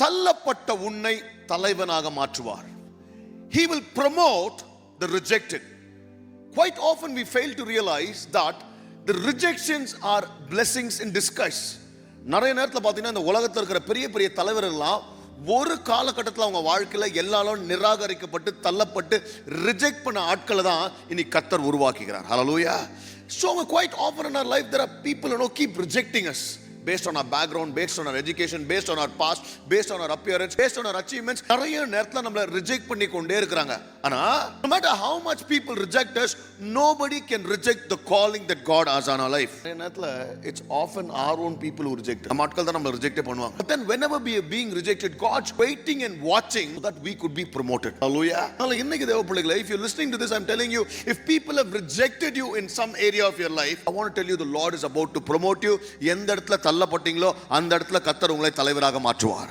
தள்ளப்பட்ட உன்னை தலைவனாக மாற்றுவார் he will promote the rejected quite often we fail to realise that the rejections are blessings in disguise நிறைய நேரத்தில் பார்த்தீங்கன்னா இந்த உலகத்தில் இருக்கிற பெரிய பெரிய தலைவர்கள்லாம் ஒரு காலகட்டத்தில் அவங்க வாழ்க்கையில் எல்லாரும் நிராகரிக்கப்பட்டு தள்ளப்பட்டு ரிஜெக்ட் பண்ண ஆட்களை தான் இனி கத்தர் உருவாக்குகிறார் hello so so quite offer in our life there are people no keep rejecting us based on our background based on our education based on our past based on our appearance based on our achievements நிறைய நேரத்தில் நம்மள reject பண்ணி கொண்டே இருக்கிறாங்க ஆனா no matter how much people reject us nobody can reject the calling that God has on our life நிறைய நேரத்தில் it's often our own people who reject நம்ம ஆட்கள் தான் நம்மள ரிஜெக்ட் பண்ணுவாங்க but then whenever we are being rejected God's waiting and watching so that we could be promoted hallelujah அதனால இன்னைக்கு தேவ பிள்ளைகளே you're listening to this I'm telling you if people have rejected you in some area of your life I want to tell you the Lord is about to promote you எந்த இடத்துல தள்ளப்பட்டீங்களோ அந்த இடத்துல கத்தர் உங்களை தலைவராக மாற்றுவார்.